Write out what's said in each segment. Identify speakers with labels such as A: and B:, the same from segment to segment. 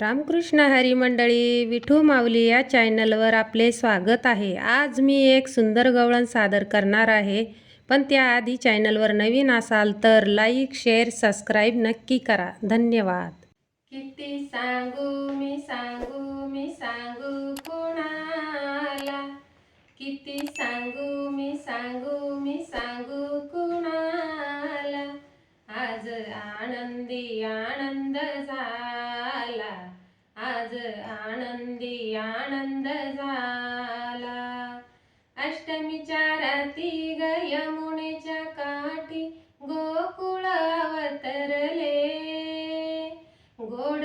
A: रामकृष्ण हरी मंडळी विठू माऊली या चॅनलवर आपले स्वागत आहे. आज मी एक सुंदर गवळण सादर करणार आहे. पण त्याआधी चॅनलवर नवीन असाल तर लाईक शेअर सबस्क्राईब नक्की करा. धन्यवाद. किती सांगू मी सांगू मी सांगू कुणाला? किती सांगू मी सांगू मी सांगू कुणाला? आज आनंदी आनंद झाला आज आनंदी आनंद झाला. अष्टमीच्या राती ग यमुनेच्या काठी गोकुळ अवतरले गोड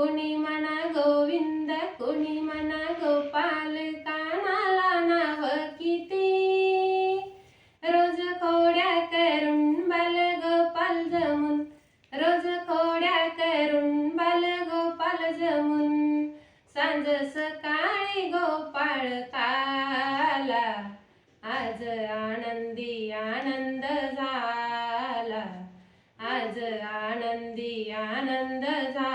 A: कोणी म्हणा गोविंद कोणी म्हणा गोपाल कानाला नाव किती? रोज खोड्या करून बाल गोपाल जमून रोज खोड्या करून बाल गोपाल जमून सांज सकाळी गोपाळ काला आज आनंदी आनंद झाला आज आनंदी आनंद झाला.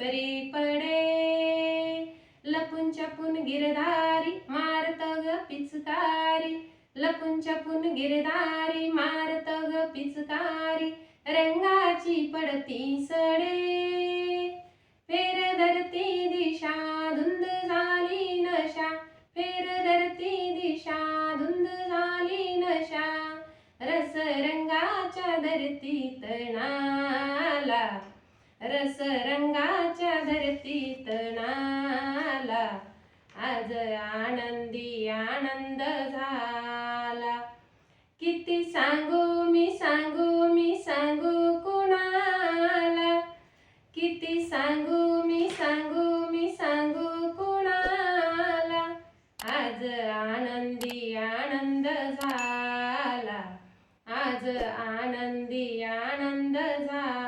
A: टिपऱ्यावर पडे. लपून छपून गिरधारी मारत ग पिचकारी. लपून छपून गिरधारी मारत ग पिचकारी. रंगाची पडती सडे. फेर धरती दिशा धुंद झाली नशा. फेर धरती दिशा धुंद झाली नशा. रस रंगाच्या धरती तणा. रस रंगाच्या धरतीत नाला. आज आनंदी आनंद झाला. किती सांगू मी सांगू मी सांगू कुणाला? किती सांगू मी सांगू मी सांगू कुणाला? आज आनंदी आनंद झाला. आज आनंदी आनंद झाला.